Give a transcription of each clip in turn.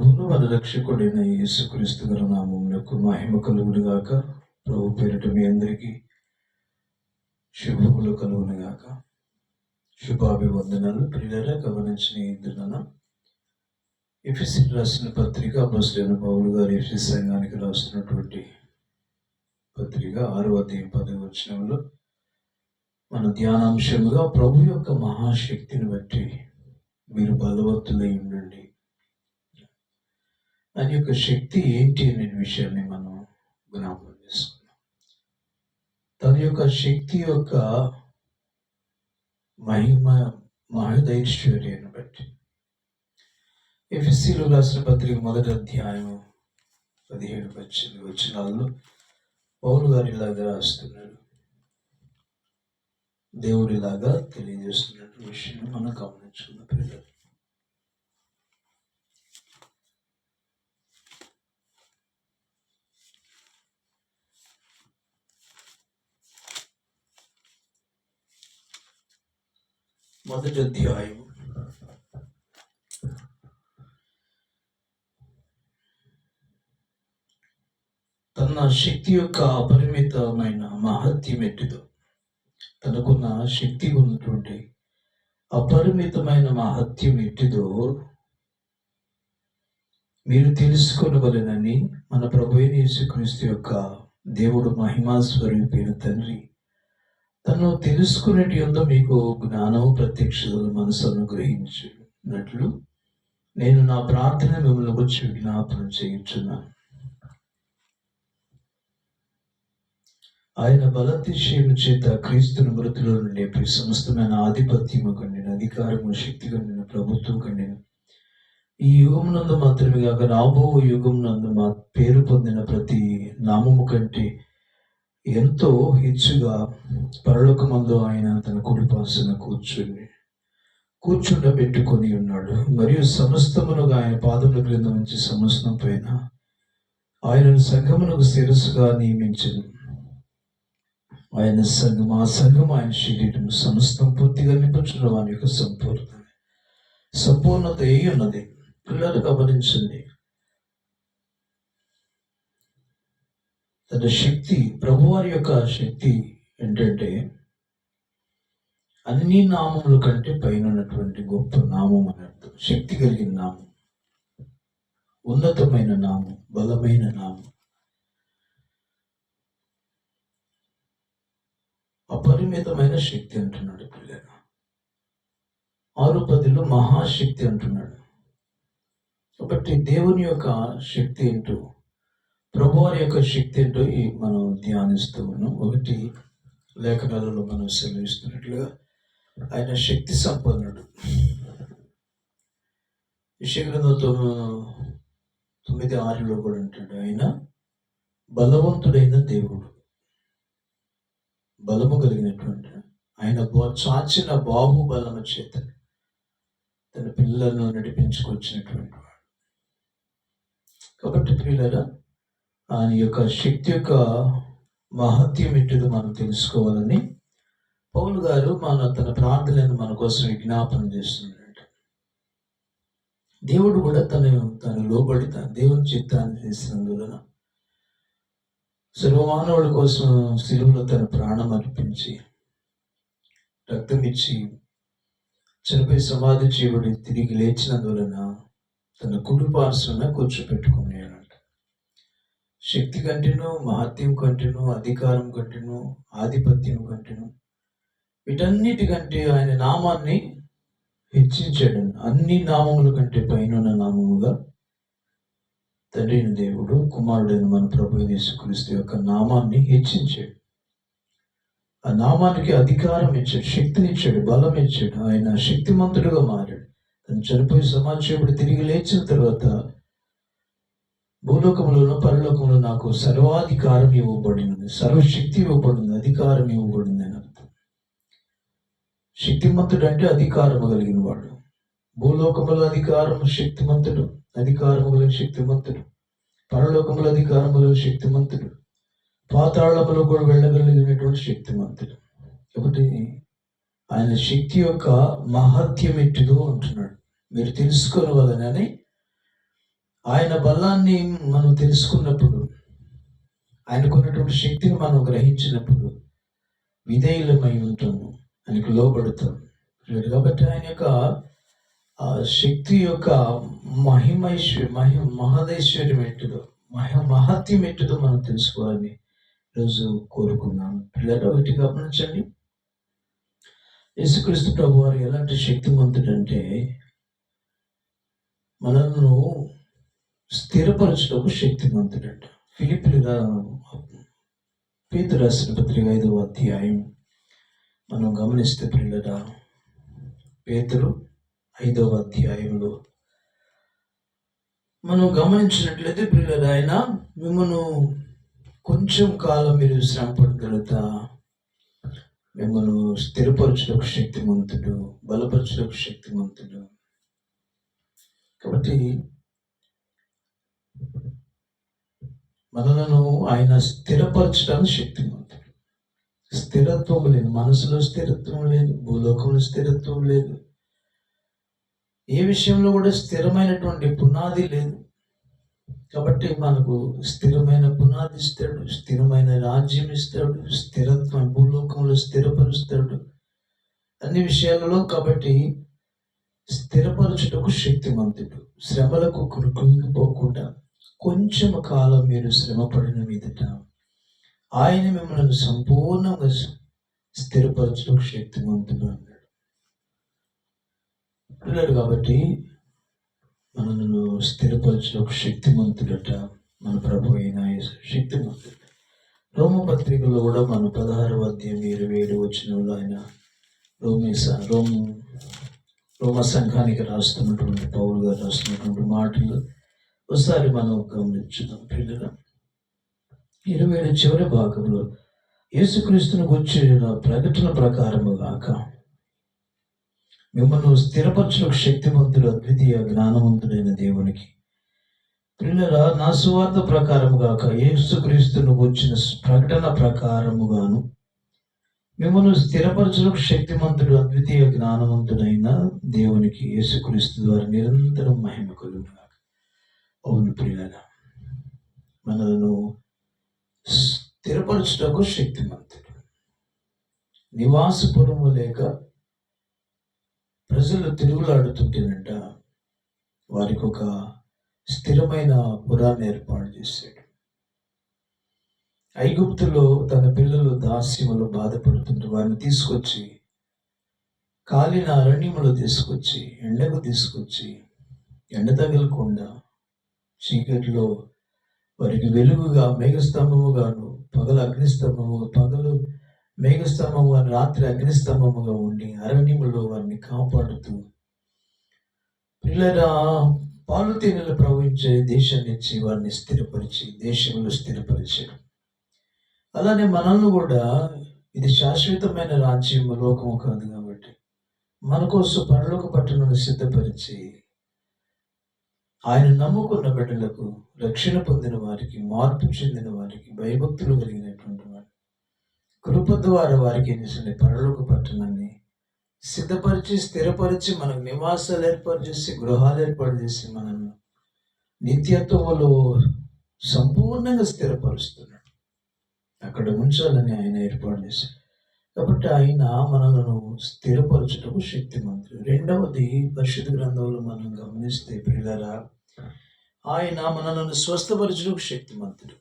ప్రభువును మన రక్షకుడైన యేసుక్రీస్తు గారి నామములకు మహిమ కలుగునుగాక ప్రభు పేరిట మీ అందరికీ శుభములు కలుగునుగాక శుభాభివందనాలు. ప్రియులరా గమనించిన ఇందున ఎఫ్ఎస్సి రాసిన పత్రిక అపస్తులైన పౌలు గారు ఎఫ్ఎస్ సంఘానికి రాస్తున్నటువంటి పత్రిక ఆరో అధ్యాయం పదవి వచనంలో మన ధ్యానాంశముగా ప్రభు యొక్క మహాశక్తిని బట్టి మీరు బలవత్తులై ఉండండి. దాని యొక్క శక్తి ఏంటి అనే విషయాన్ని మనం జ్ఞాపకం చేసుకున్నాం తన యొక్క శక్తి యొక్క మహిమ మహదైశ్వర్యాన్ని బట్టి. ఎఫ్ఎస్సీలో రాసిన పత్రిక మొదటి అధ్యాయం పదిహేడు పద్దెనిమిది వచ్చినాల్లో పౌరు గారు ఇలాగా రాస్తున్నాడు దేవుడిలాగా తెలియజేస్తున్నట్టు విషయం మనం గమనించుకున్న పిల్లలు మొదటి అధ్యాయం తన శక్తి యొక్క అపరిమితమైన మహత్యం ఎట్టిదో తనకున్న శక్తి ఉన్నటువంటి అపరిమితమైన మహత్యం ఎట్టిదో మీరు తెలుసుకొనవలెనని మన ప్రభు యేసుక్రీస్తు యొక్క దేవుడు మహిమా స్వరూపైన తండ్రి తను తెలుసుకునేటి ఉందో మీకు జ్ఞానము ప్రత్యక్ష మనసు అనుగ్రహించినట్లు నేను నా ప్రార్థన మిమ్మల్ని వచ్చి విజ్ఞాపనం చేయించున్నాను. ఆయన బలతిశయము చేత క్రీస్తుని మృతుల లేపి సమస్తమైన ఆధిపత్యము కండిన అధికారము శక్తి కండిన ప్రభుత్వం కండిన ఈ యుగమునందు మాత్రమే కాక రాబో యుగం నందు మా పేరు పొందిన ప్రతి నామము కంటే ఎంతో హెచ్చుగా పరలోకమందు ఆయన తన కుడి కూర్చుని కూర్చుండబెట్టుకొని ఉన్నాడు. మరియు సమస్తమునుగా ఆయన పాదముల క్రింద నుంచి సమస్తం పైన ఆయనను సంఘమునకు శిరస్సుగా నియమించను. ఆయన సంఘం ఆ సంఘం ఆయన శరీరం సమస్తం పూర్తిగా నిపుణుల వాని యొక్క సంపూర్ణ సంపూర్ణత ఏ ఉన్నది పిల్లలు గమనించండి. తన శక్తి ప్రభువారి యొక్క శక్తి ఏంటంటే అన్ని నామముల కంటే పైన ఉన్నటువంటి గొప్ప నామం అని అర్థం. శక్తి కలిగిన నామం. ఉన్నతమైన నామం బలమైన నామం. అపరిమితమైన శక్తి అంటున్నాడు పిల్లగా ఆరు పదిలో మహాశక్తి అంటున్నాడు. కాబట్టి దేవుని యొక్క శక్తి ఏంటో ప్రభువారి యొక్క శక్తి ఏంటో మనం ధ్యానిస్తూ ఉన్నాం. ఒకటి లేఖనాలలో మనం సెలవిస్తున్నట్లుగా ఆయన శక్తి సంపన్నుడు. విషయంలో తొమ్మిది ఆరులో కూడా అంటాడు ఆయన బలవంతుడైన దేవుడు. బలము కలిగినటువంటి ఆయన చాచిన బాహుబలము చేత తన పిల్లలను నడిపించుకొచ్చినటువంటి వాడు. కాబట్టి పిల్లల ఆయన యొక్క శక్తి యొక్క మహత్యం ఏంటిదో మనం తెలుసుకోవాలని పౌలు గారు మన తన ప్రార్థనలను మన కోసం విజ్ఞాపన చేస్తున్నాడు దేవుడు కూడా తను తను లోబడి తన దేవుని చిత్తాన్ని చేసినందువలన సర్వమానవుల కోసం శిలువులో తన ప్రాణం అర్పించి రక్తం ఇచ్చి చనిపోయి సమాధి చేయబడి తిరిగి లేచినందువలన తన కుడి కూర్చోపెట్టుకున్నాడు. శక్తి కంటేను మహత్యం కంటేను అధికారం కంటేను ఆధిపత్యం కంటేను వీటన్నిటికంటే ఆయన నామాన్ని హెచ్చించాడు. అన్ని నామముల కంటే పైన నామముగా తండ్రిన దేవుడు కుమారుడైన మన ప్రభు యేసుక్రీస్తు యొక్క నామాన్ని హెచ్చించాడు. ఆ నామానికి అధికారం ఇచ్చాడు శక్తినిచ్చాడు బలం ఇచ్చాడు. ఆయన శక్తిమంతుడుగా మారాడు. తను చనిపోయి సమాజం తిరిగి లేచిన తర్వాత భూలోకములను పరలోకములు నాకు సర్వాధికారం ఇవ్వబడినది. సర్వశక్తి ఇవ్వబడింది అధికారం ఇవ్వబడింది అని అర్థం. శక్తిమంతుడు అంటే అధికారము కలిగిన వాడు. భూలోకముల అధికారము శక్తిమంతుడు అధికారము కలిగిన శక్తిమంతుడు. పరలోకముల అధికారములు శక్తిమంతుడు. పాతాళములు కూడా వెళ్ళగలిగినటువంటి శక్తిమంతుడు. ఒకటి ఆయన శక్తి యొక్క మహత్యం ఎట్టిదో అంటున్నాడు. మీరు తెలుసుకోవాలని ఆయన బలాన్ని మనం తెలుసుకున్నప్పుడు ఆయనకున్నటువంటి శక్తిని మనం గ్రహించినప్పుడు విధేయులమై ఉంటాము ఆయనకు లోబడతాం కాబట్టి ఆయన యొక్క శక్తి యొక్క మహిమైశ్వ మహి మహదైశ్వర్యం ఎట్టుదో మహ మహత్యం ఎట్టుదో మనం తెలుసుకోవాలని రోజు కోరుకున్నాం. పిల్లలు ఒకటి గమనించండి. యేసుక్రీస్తు ప్రభు వారు ఎలాంటి శక్తివంతుడంటే మనల్ని స్థిరపరచడానికి శక్తిమంతుడంట. ఫిలిపిలుగా పేతు రాసిన పత్రిక ఐదవ అధ్యాయం. మనం గమనిస్తే పిల్లల పేతురు ఐదవ అధ్యాయంలో మనం గమనించినట్లయితే పిల్లలు ఆయన మిమ్మను కొంచెం కాలం మీరు శ్రమ తర్వాత మిమ్మల్ని స్థిరపరచులకు శక్తిమంతుడు బలపరచులకు శక్తిమంతుడు. కాబట్టి మనలను ఆయన స్థిరపరచడానికి శక్తిమంతుడు స్థిరత్వం లేదు మనసులో స్థిరత్వం లేదు భూలోకంలో స్థిరత్వం లేదు. ఏ విషయంలో కూడా స్థిరమైనటువంటి పునాది లేదు. కాబట్టి మనకు స్థిరమైన పునాది ఇస్తాడు స్థిరమైన రాజ్యం ఇస్తాడు స్థిరత్వం భూలోకంలో స్థిరపరుస్తాడు. అన్ని విషయాలలో కాబట్టి స్థిరపరచుటకు శక్తిమంతుడు శ్రమలకు కురుకుంగిపోకుండా కొంచెం కాలం మీరు శ్రమపడిన మీదట ఆయన మిమ్మల్ని సంపూర్ణంగా స్థిరపరచడం శక్తిమంతుడు అన్నాడు. కాబట్టి మనను స్థిరపరచడం శక్తివంతుడట మన ప్రభు అయిన శక్తివంతుడు. రోమపత్రికలో కూడా మన పదహారు అధ్యాయం ఇరవై ఏడు వచ్చిన ఆయన రోమేశ రోమ రోమ సంఘానికి రాస్తున్నటువంటి పౌరుగా రాస్తున్నటువంటి మాటలు ఒకసారి మనం గమనించుదాం పిల్లగా ఇరవై ఏడు చివరి భాగంలో యేసుక్రీస్తును గుర్చిన ప్రకటన ప్రకారము గాక మిమ్మల్ని స్థిరపరచులకు శక్తివంతుడు అద్వితీయ జ్ఞానవంతుడైన దేవునికి. పిల్లరా నా సువార్త ప్రకారము గాక యేసుక్రీస్తును వచ్చిన ప్రకటన ప్రకారముగాను మిమ్మల్ని స్థిరపరచులకు శక్తిమంతుడు అద్వితీయ జ్ఞానవంతుడైన దేవునికి యేసుక్రీస్తు ద్వారా నిరంతరం మహిమ కలుగును. అవును ప్రియుల మనలను స్థిరపరచుటకు శక్తిమంతుడు. నివాసపురము లేక ప్రజలు తిరుగులాడుతుంటేనంట వారికి ఒక స్థిరమైన పురాన్ని ఏర్పాటు చేశాడు. ఐగుప్తులో తన పిల్లలు దాస్యములు బాధపడుతుంటే వారిని తీసుకొచ్చి కాలిన అరణ్యములు తీసుకొచ్చి ఎండకు తీసుకొచ్చి ఎండ తగలకుండా చీకటిలో వారికి వెలుగుగా మేఘస్తంభముగాను పగలు అగ్నిస్తంభము పగలు మేఘస్తంభము అని రాత్రి అగ్నిస్తంభముగా ఉండి అరణ్యములో వారిని కాపాడుతూ పిల్లల పాలు తేనెలు ప్రవహించే దేశం నుంచి వారిని స్థిరపరిచి దేశంలో స్థిరపరిచాడు అలానే మనల్ని కూడా ఇది శాశ్వతమైన రాజ్యం లోకము కాదు కాబట్టి మన కోసం పరలోక పట్టణాన్ని సిద్ధపరిచి ఆయన నమ్ముకున్న బిడ్డలకు రక్షణ పొందిన వారికి మార్పు చెందిన వారికి భయభక్తులు కలిగినటువంటి వాడు. కృప ద్వారా వారికి నిజంగా పరలోక పట్టణాన్ని సిద్ధపరిచి స్థిరపరిచి మనకు నివాసాలు ఏర్పాటు చేసి గృహాలు ఏర్పాటు చేసి మనల్ని నిత్యత్వంలో సంపూర్ణంగా స్థిరపరుస్తున్నాడు. అక్కడ ఉంచాలని ఆయన ఏర్పాటు చేశాడు. కాబట్టి ఆయన మనలను స్థిరపరచుటకు శక్తిమంతుడు. రెండవది పరిశుద్ధ గ్రంథంలో మనం గమనిస్తే పిల్లరా ఆయన మనలను స్వస్థపరచుటకు శక్తిమంతుడు.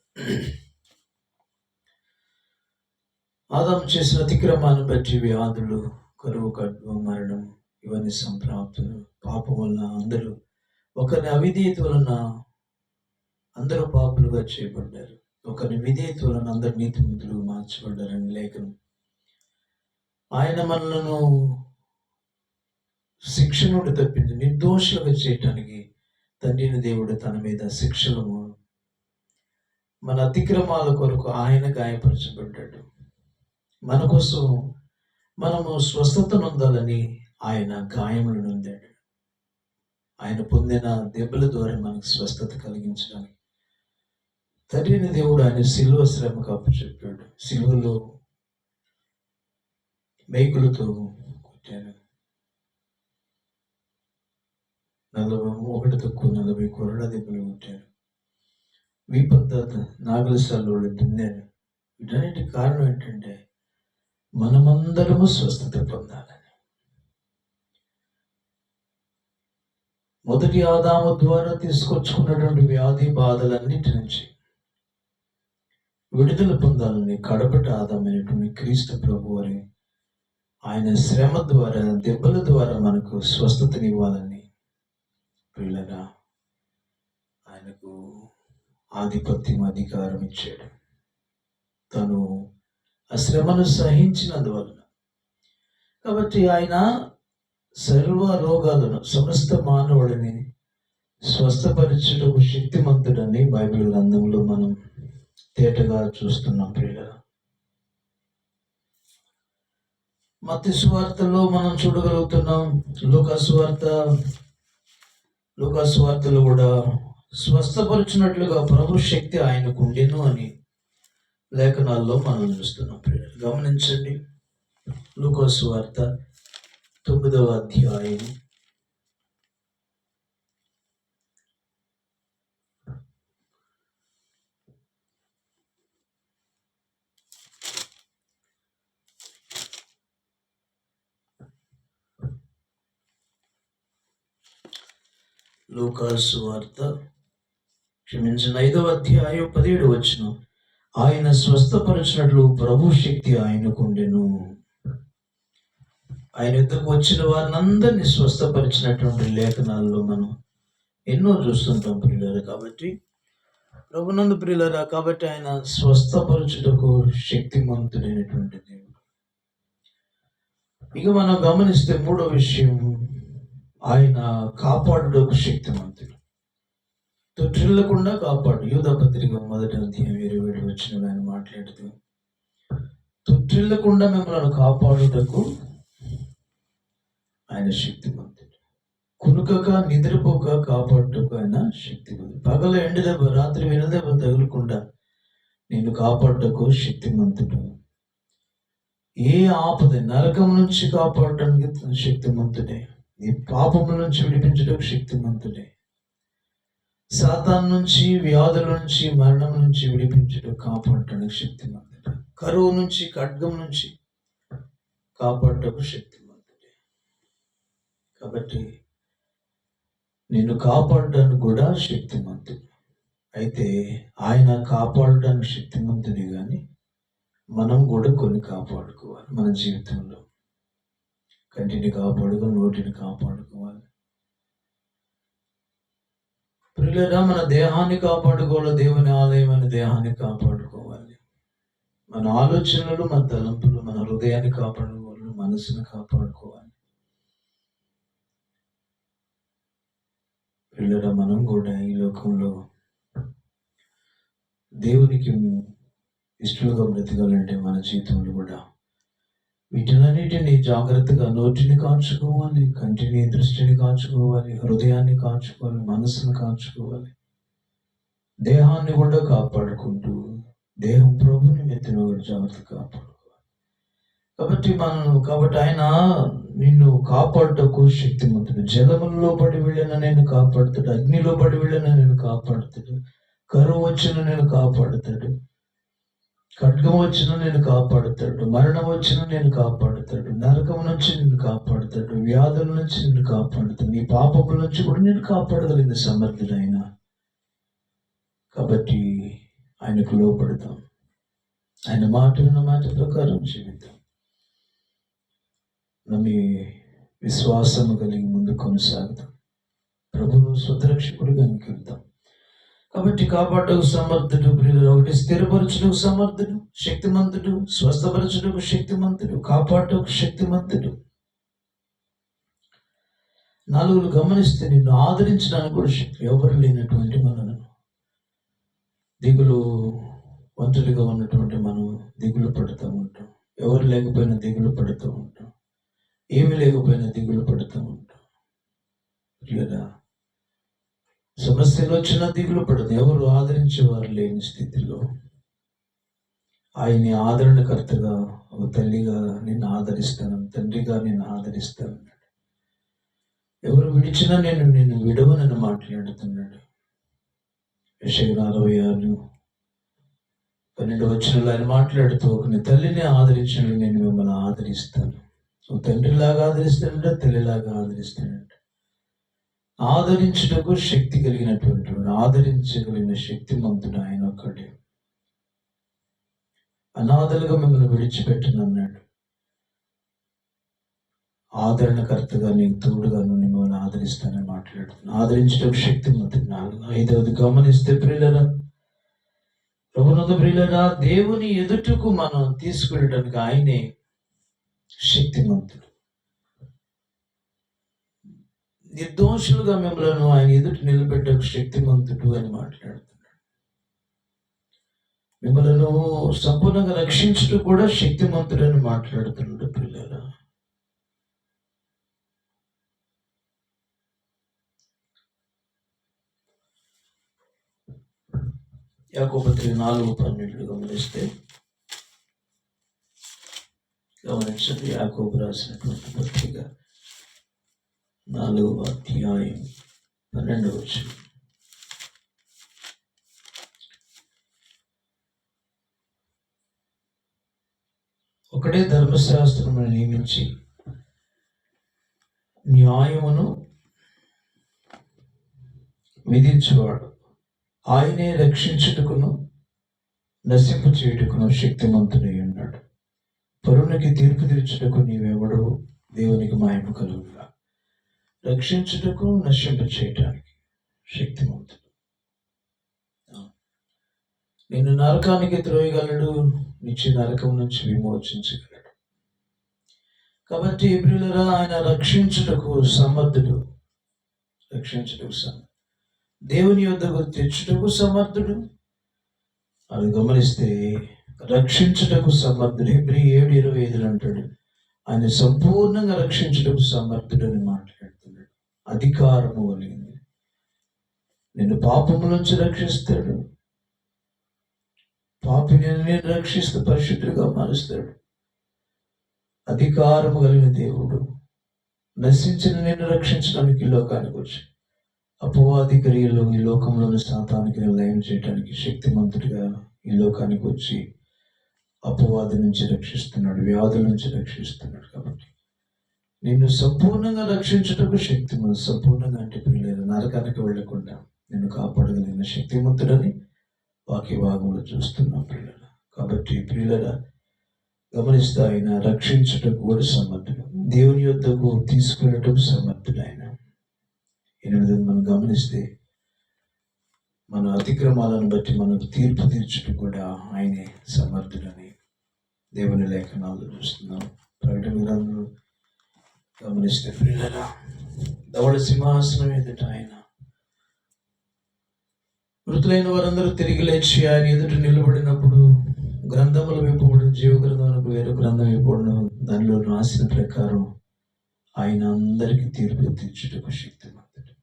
ఆదాం చేసిన అతిక్రమాన్ని బట్టి వ్యాధులు కరువు కట్టు మరణం ఇవన్నీ సంప్రాప్తులు. పాపం వలన అందరూ ఒకరిని అవిధేయత వలన అందరూ పాపులుగా చేయబడ్డారు. ఒకరిని విధేయత వలన అందరు నీతిమంతులు మార్చబడ్డారని లేఖనం ఆయన మనలను శిక్ష నుండి తప్పించి నిర్దోషులుగా చేయటానికి తండ్రిని దేవుడు తన మీద శిక్షలు మన అతిక్రమాల కొరకు ఆయన గాయపరచబడ్డాడు. మన కోసం మనము స్వస్థతనుందాలని ఆయన గాయములు నొందాడు. ఆయన పొందిన దెబ్బల ద్వారా మనకు స్వస్థత కలిగించడానికి తండ్రిని దేవుడు ఆయన సిల్వ శ్రమకు అప్పచెప్పాడు. సిల్వలో మేకులతో కొట్టాను నలభై ఒకటి తక్కువ నలభై కొరడా దెబ్బలు కొట్టారు వీపంతా నాగల సార్లు వీటన్నిటి కారణం ఏంటంటే మనమందరము స్వస్థత పొందాలని. మొదటి ఆదాము ద్వారా తీసుకొచ్చుకున్నటువంటి వ్యాధి బాధలన్నిటి నుంచి విడుదల పొందాలని కడపటి ఆదామైనటువంటి క్రీస్తు ప్రభు వారి ఆయన శ్రమ ద్వారా దెబ్బల ద్వారా మనకు స్వస్థతనివ్వాలని పిల్లగా ఆయనకు ఆధిపత్యం అధికారం ఇచ్చాడు. తను ఆ శ్రమను సహించినందువలన. కాబట్టి ఆయన సర్వ రోగాలను సమస్త మానవుడిని స్వస్థపరచడం శక్తిమంతుడని బైబిల్ గ్రంథంలో మనం తేటగా చూస్తున్నాం ప్రియుల మత్తి సువార్తలో మనం చూడగలుగుతున్నాం. లోకస్వార్త లోకస్వార్తలో కూడా స్వస్థపరిచినట్లుగా ప్రభు శక్తి ఆయనకు ఉండెను అని లేఖనాల్లో మనం చూస్తున్నాం. గమనించండి. లోకస్వార్త తొమ్మిదవ అధ్యాయం లూకాసు వార్త క్షమించిన ఐదవ అధ్యాయం పదిహేడు వచ్చిన ఆయన స్వస్థపరిచినట్లు ప్రభు శక్తి ఆయనకుండెను ఆయన యుద్ధకు వచ్చిన వారిని అందరినీ స్వస్థపరిచినటువంటి లేఖనాల్లో మనం ఎన్నో చూస్తుంటాం ప్రియులారా. కాబట్టి ప్రభునందు ప్రియులారా కాబట్టి ఆయన స్వస్థపరచుటకు శక్తిమంతుడైనటువంటి దేవుడు. ఇక మనం గమనిస్తే మూడో విషయం ఆయన కాపాడుటకు శక్తిమంతుడు. తొట్టిల్లకుండా కాపాడు. యూధ పత్రిక మొదటి అధ్యాయం ఇరవై ఏడు వచ్చిన ఆయన మాట్లాడుతూ తొట్టిల్లకుండా మిమ్మల్ని కాపాడుటకు ఆయన శక్తిమంతుడు. కునుకక నిద్రపోక కాపాడుటకు ఆయన శక్తిమంతుడు. పగల ఎండు దెబ్బ రాత్రి వినదెబ్బ తగులకుండా నేను కాపాడుటకు శక్తిమంతుడు. ఏ ఆపద నరకం నుంచి కాపాడటానికి శక్తిమంతుడే? నీ పాపము నుంచి విడిపించడం శక్తిమంతుడే. సాతాన్ నుంచి వ్యాధుల నుంచి మరణం నుంచి విడిపించడం కాపాడటానికి శక్తిమంతుడే. కరువు నుంచి ఖడ్గం నుంచి కాపాడటకు శక్తిమంతుడే. కాబట్టి నిన్ను కాపాడడానికి కూడా శక్తిమంతుడు. అయితే ఆయన కాపాడడానికి శక్తిమంతుడే కానీ మనం కూడా కొన్ని కాపాడుకోవాలి మన జీవితంలో. కంటిని కాపాడుకోవాలి నోటిని కాపాడుకోవాలి. ప్రియులరా మన దేహాన్ని కాపాడుకోవాలి. దేవుని ఆలయం అనే దేహాన్ని కాపాడుకోవాలి. మన ఆలోచనలు మన తలంపులు మన హృదయాన్ని కాపాడుకోవాలి. మనసును కాపాడుకోవాలి. ప్రియులరా మనం కూడా ఈ లోకంలో దేవునికి ఇష్టలుగా బ్రతకాలంటే మన జీవితంలో కూడా వీటినన్నిటిని జాగ్రత్తగా నోటిని కాచుకోవాలి కంటిని దృష్టిని కాచుకోవాలి హృదయాన్ని కాచుకోవాలి మనసును కాచుకోవాలి. దేహాన్ని కూడా కాపాడుకుంటూ దేహం ప్రభుని మెత్తిన కూడా జాగ్రత్త కాపాడుకోవాలి. కాబట్టి మనం కాబట్టి ఆయన నిన్ను కాపాడటకు శక్తిమంతుడు. జలములో పడి వెళ్ళిన నేను కాపాడుతాడు అగ్నిలో పడి వెళ్ళిన నేను కాపాడుతాడు కరువు వచ్చిన నేను కాపాడుతాడు. ఖడ్గం వచ్చిన నేను కాపాడుతాడు మరణం వచ్చిన నేను కాపాడుతాడు నరకం నుంచి నిన్ను కాపాడుతాడు వ్యాధుల నుంచి నిన్ను కాపాడుతాడు నీ పాపముల నుంచి కూడా నేను కాపాడగలిగిన సమర్థుడైన. కాబట్టి ఆయనకు లోపడతాం ఆయన మాట విన్న మాట ప్రకారం జీవితం నమ్మి విశ్వాసము కలిగి ముందు కొనసాగుతాం. ప్రభువు స్వతరక్షకుడిగా అంకిద్దాం కాబట్టి కాపాడకు సమర్థుడు ప్రియులు ఒకటి స్థిరపరచుటకు సమర్థుడు శక్తిమంతుడు స్వస్థపరచుటకు శక్తిమంతుడు కాపాడటకు శక్తిమంతుడు. నలుగురు గమనిస్తే నిన్ను ఆదరించడానికి కూడా శక్తి ఎవరు లేనటువంటి మనను దిగులు ఒంటరిగా ఉన్నటువంటి మనం దిగులు పడుతూ ఉంటాం. ఎవరు లేకపోయినా దిగులు పడుతూ ఉంటాం. ఏమి లేకపోయినా దిగులు పడుతూ ఉంటాం. లేదా సమస్యలు వచ్చినా దిగులు పడదు. ఎవరు ఆదరించేవారు లేని స్థితిలో ఆయన్ని ఆదరణకర్తగా ఒక తల్లిగా నిన్ను ఆదరిస్తాను తండ్రిగా నేను ఆదరిస్తాను ఎవరు విడిచినా నేను నిన్ను విడవనని మాట్లాడుతున్నాడు. యశయ అరవై ఆరు పన్నెండు వచ్చినలో ఆయన మాట్లాడుతూ ఒక తల్లిని ఆదరించిన నేను మిమ్మల్ని ఆదరిస్తాను. ఓ తండ్రిలాగా ఆదరిస్తానంట తల్లిలాగా ఆదరిస్తానంట. ఆదరించుటకు శక్తి కలిగినటువంటి వాడు, ఆదరించగలిగిన శక్తిమంతుడు ఆయన ఒక్కడే. అనాథలుగా మిమ్మల్ని విడిచిపెట్టను అన్నాడు. ఆదరణకర్తగా నీకు తోడుగా మిమ్మల్ని ఆదరిస్తానని మాట్లాడుతున్నాను. ఆదరించడం శక్తి మంతుడు నాలుగు ఐదవది గమనిస్తే ప్రియులరా ప్రభునంద ప్రియులరా దేవుని ఎదుటకు మనం తీసుకెళ్ళడానికి ఆయనే శక్తిమంతుడు. నిర్దోషులుగా మిమ్మల్ని ఆయన ఎదుటి నిలబెట్ట శక్తిమంతుడు అని మాట్లాడుతున్నాడు. మిమ్మల్ని సంపూర్ణంగా రక్షించడం కూడా శక్తిమంతుడు అని మాట్లాడుతున్నాడు పిల్లల. యాకోపత్రి నాలుగు పన్నెండు గమనిస్తే గమనించండి యాకోబు రాసినటువంటి పత్రిక నాలుగు అధ్యాయం పన్నెండవ ఒకటే ధర్మశాస్త్రమును నియమించి న్యాయమును విధించువాడు. ఆయనే రక్షించుటకును నశింపు చేయుటకును శక్తిమంతుడై ఉన్నాడు. పరుణకి తీర్పు తీర్చుటకు నీవెవడవు? దేవునికి మాయము కలుగుతాడు రక్షించుటకు నశింప చేయటానికి శక్తిమంతుడు నిన్ను నరకానికి త్రోయగలడు నిచ్చి నరకం నుంచి విమోచించగలడు. కాబట్టి ప్రియులరా ఆయన రక్షించుటకు సమర్థుడు. రక్షించుటకు సమర్థుడు దేవుని యొద్దకు తెచ్చుటకు సమర్థుడు. అది గమనిస్తే రక్షించుటకు సమర్థుడు. హెబ్రి ఏడు ఇరవై ఐదులు అంటాడు. ఆయన సంపూర్ణంగా రక్షించడం సమర్థుడు అని మాట్లాడుతున్నాడు. అధికారము కలిగింది నిన్ను పాపము నుంచి రక్షిస్తాడు. పాపిని నేను రక్షిస్తూ పరిశుద్ధుడిగా మారుస్తాడు. అధికారము కలిగిన దేవుడు నశించిన నేను రక్షించడానికి ఈ లోకానికి వచ్చి అపవాది క్రియలు ఈ లోకంలోని శాతానికి లయం చేయడానికి శక్తిమంతుడిగా ఈ లోకానికి వచ్చి అపవాది నుంచి రక్షిస్తున్నాడు వ్యాధుల నుంచి రక్షిస్తున్నాడు కాబట్టి. నిన్ను సంపూర్ణంగా రక్షించుటకు శక్తిమంతుడు సంపూర్ణంగా అంటే పిల్లలు నరకానికి వెళ్ళకుండా నిన్ను కాపాడగలిగిన శక్తిమంతుడని వాక్య భాగంలో చూస్తున్నాం పిల్లల. కాబట్టి పిల్లల గమనిస్తే ఆయన రక్షించుటకు కూడా సమర్థుడు. దేవుని యొద్దకు తీసుకెళ్ళటకు సమర్థుడు ఆయన. ఎనిమిది మనం గమనిస్తే మన అతిక్రమాలను బట్టి మనకు తీర్పు తీర్చుట కూడా ఆయనే సమర్థుడని దేవుని లేఖనాలు చూస్తున్నాం. ప్రకటన గ్రంథంలో గమనిస్తే పిల్లల దవడ సింహాసనం ఎదుట ఆయన. మృతులైన వారందరూ తిరిగి లేచి ఆయన ఎదుట నిలబడినప్పుడు గ్రంథములు విప్పబడిన జీవ గ్రంథములకు వేరే గ్రంథం ఇవ్వబడిన దానిలో రాసిన ప్రకారం ఆయన అందరికీ తీర్పు తీర్చుటకు శక్తిమంతుడు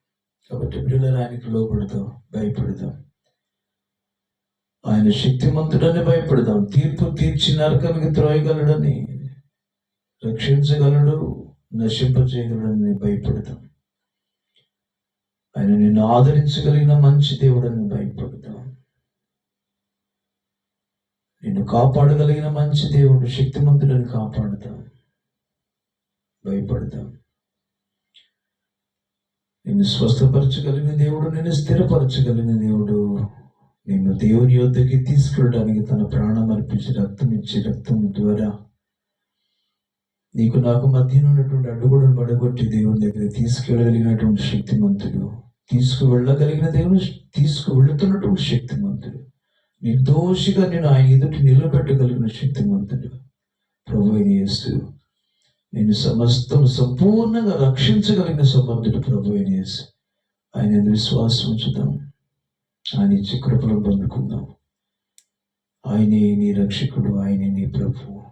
కాబట్టి పిల్లలు ఆయనకు లోపడదాం భయపడదాం. ఆయన శక్తిమంతుడని భయపడదాం. తీర్పు తీర్చి నరకానికి త్రోయగలడని రక్షించగలడు నశింపజేయగలడని భయపడదాం. ఆయన నిన్ను ఆదరించగలిగిన మంచి దేవుడని భయపడదాం. నిన్ను కాపాడగలిగిన మంచి దేవుడు శక్తిమంతుడని కాపాడుతాం భయపడదాం. నిన్ను స్వస్థపరచగలిగిన దేవుడు నిన్ను స్థిరపరచగలిగిన దేవుడు. నిన్ను దేవుని యొద్దకి తీసుకెళ్ళడానికి తన ప్రాణం అర్పించి రక్తం ఇచ్చి రక్తం ద్వారా నీకు నాకు మధ్యన ఉన్నటువంటి అడ్డుగోడను పడగొట్టి దేవుని దగ్గర తీసుకెళ్ళగలిగినటువంటి శక్తిమంతుడు. తీసుకువెళ్ళగలిగిన దేవుడు తీసుకువెళుతున్నటువంటి శక్తిమంతుడు. నిర్దోషిగా నేను ఆయన ఎదుటి నిలబెట్టగలిగిన శక్తిమంతుడు. ప్రభు అయిన యేసు. నేను సమస్తం సంపూర్ణంగా రక్షించగలిగిన సమర్థుడు ప్రభు యేసు. ఆయన విశ్వాసం ఉంచుతాం ఆయన ఇచ్చే కృపను పొందుకుందాం. ఆయనే నీ రక్షకుడు ఆయనే నీ ప్రభు.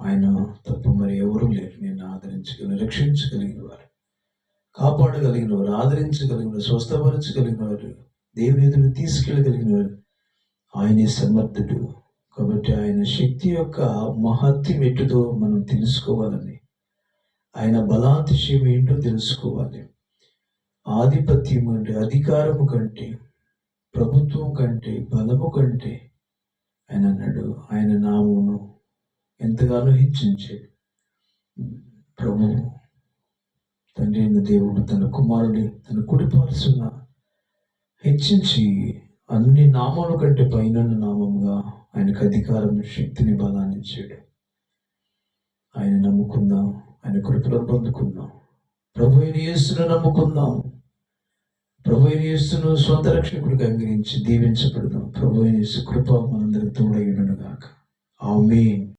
ఆయన తప్ప మరి ఎవరూ లేరు. నేను ఆదరించగలిగిన రక్షించగలిగిన వారు. కాపాడగలిగిన వారు ఆదరించగలిగిన వారు స్వస్థపరచగలిగిన వారు దేవుని ఎదురు తీసుకెళ్ళగలిగిన వారు. ఆయనే సమర్థుడు. కాబట్టి ఆయన శక్తి యొక్క మహత్యం ఎటుదో మనం తెలుసుకోవాలని ఆయన బలాతిశయం ఏంటో తెలుసుకోవాలి. ఆధిపత్యం అంటే అధికారము కంటే ప్రభుత్వం కంటే బలము కంటే ఆయన అన్నాడు. ఆయన నామును ఎంతగానో హెచ్చించాడు. ప్రభు తండ్రి అయిన దేవుడు తన కుమారుడి తన కుడిపాల్సిన హెచ్చించి అన్ని నామాల కంటే పైన నామంగా ఆయనకు అధికారం శక్తిని బలాన్ని ఇచ్చాడు. ఆయన నమ్ముకుందాం. ఆయన కృపలో పొందుకుందాం. ప్రభు అయిన యేసును నమ్ముకుందాం. ప్రభు యేసును స్వంత రక్షకుడికి అంగరించి దీవించబడదాం. ప్రభు అయిన యేసు కృప మనందరికి తోడైనగాక ఆమె